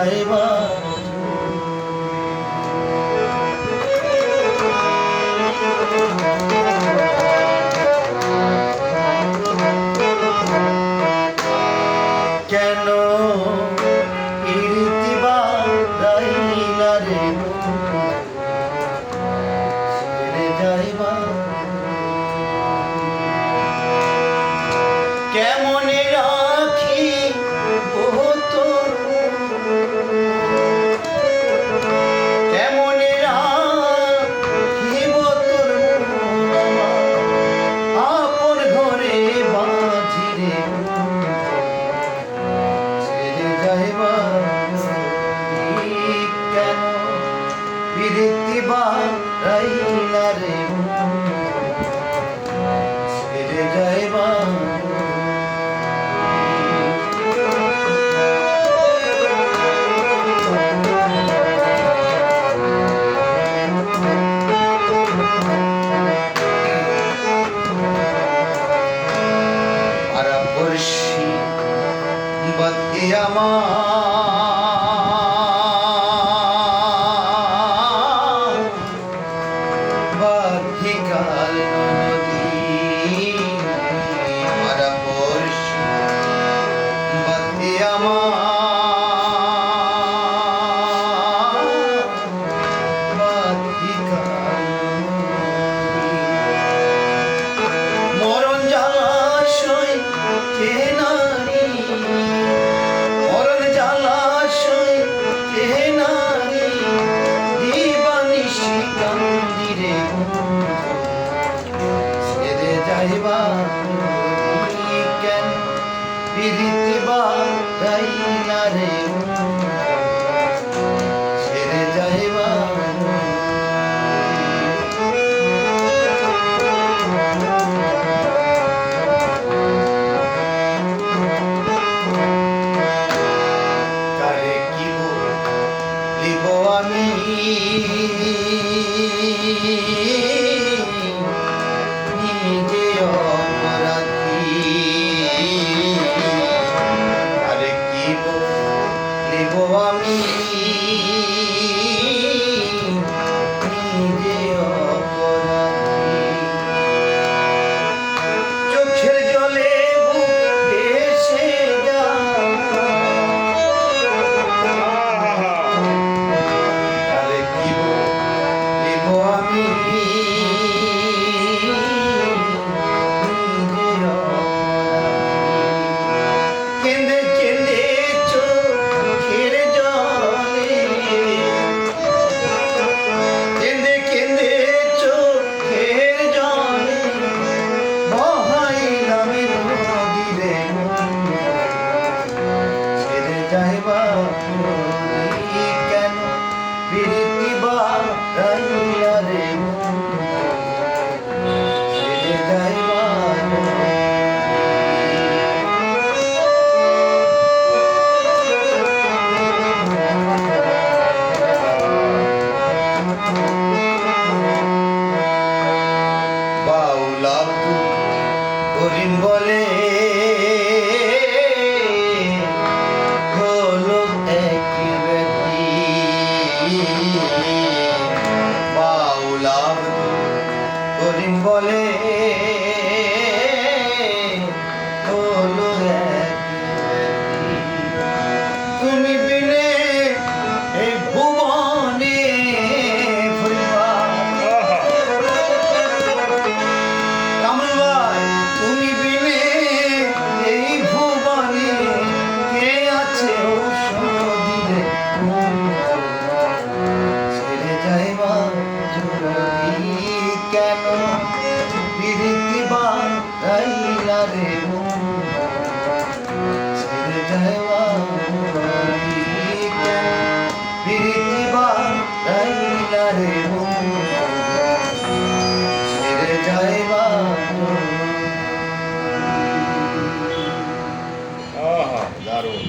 যায় বা বিদিত্তি বা রাইলা রে। কেন? বিদিতে বা রে? Yeah. যাইবা কেন? প্রীতিবা রাইয়া রে চলে বলে